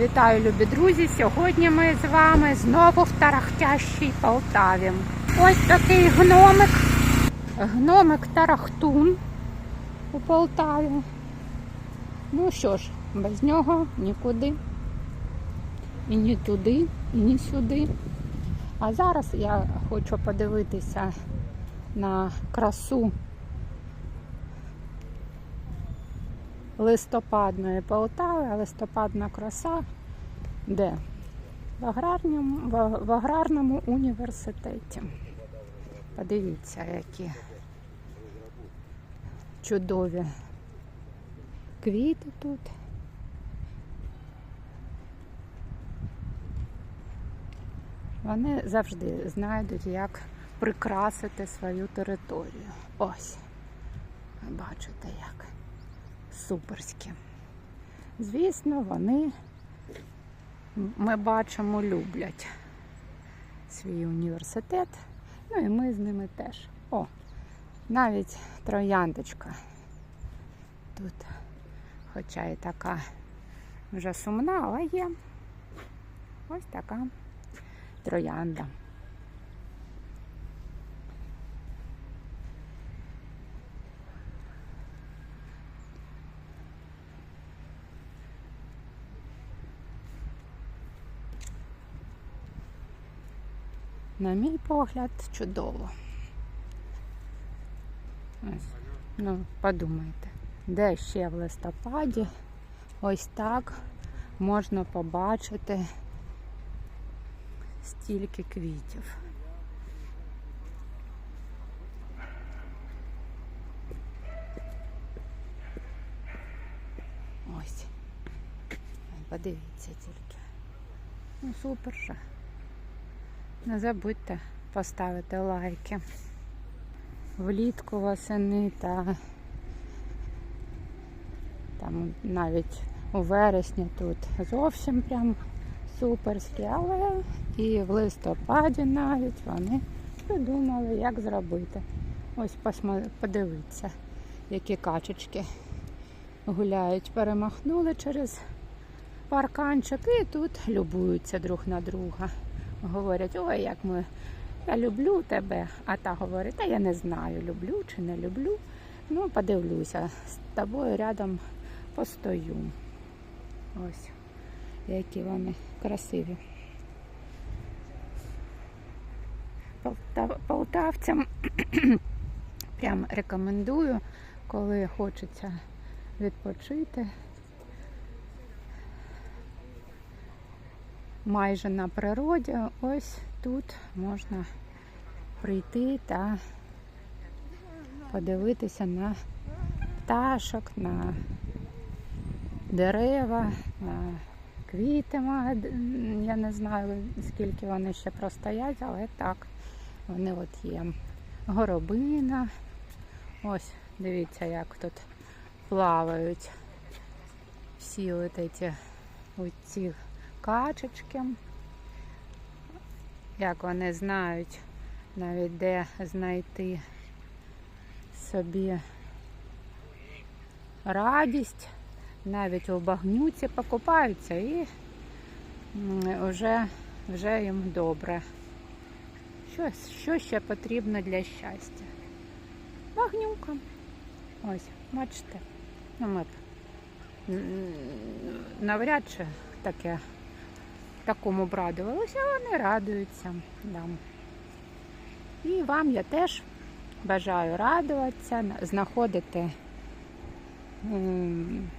Вітаю, любі друзі! Сьогодні ми з вами знову в Тарахтящій Полтаві. Ось такий гномик. Гномик Тарахтун у Полтаві. Ну що ж, без нього нікуди. І ні туди, і ні сюди. А зараз я хочу подивитися на красу листопадної Полтави, а листопадна краса де? В аграрному, в, в аграрному університеті. Подивіться, які чудові квіти тут. Вони завжди знайдуть, як прикрасити свою територію. Ось. Бачите як суперські. Звісно, вони, ми бачимо, люблять свій університет. Ну і ми з ними теж. О, навіть трояндочка тут, хоча і така вже сумна, але є. Ось така троянда. На мій погляд, чудово. Ось. Ну, подумайте, де ще в листопаді ось так можна побачити стільки квітів. Ось. Подивіться тільки. Ну, супер же. Не забудьте поставити лайки. Влітку восени та там навіть у вересні тут зовсім прям суперські, але і в листопаді навіть вони придумали, як зробити. Ось подивіться, які качечки гуляють, перемахнули через парканчик і тут любуються друг на друга говорять, ой, як ми я люблю тебе, а та говорить, та я не знаю, люблю чи не люблю. Ну, подивлюся, з тобою рядом постою. Ось, які вони красиві. Полтавцям прям рекомендую, коли хочеться відпочити. Майже на природі. Ось тут можна прийти та подивитися на пташок, на дерева, на квіти. Я не знаю, скільки вони ще простоять, але так, вони от є. Горобина. Ось, дивіться, як тут плавають всі от ці, ці качечки. Як вони знають навіть де знайти собі радість, навіть у багнюці покупаються і вже, вже їм добре. Що, що ще потрібно для щастя? Багнюка. Ось, бачите, ну ми навряд чи таке такому б радувалися, а радуються. Да. І вам я теж бажаю радуватися, знаходити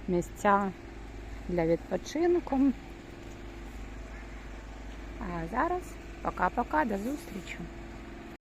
місця для відпочинку. А зараз пока-пока, до зустрічі!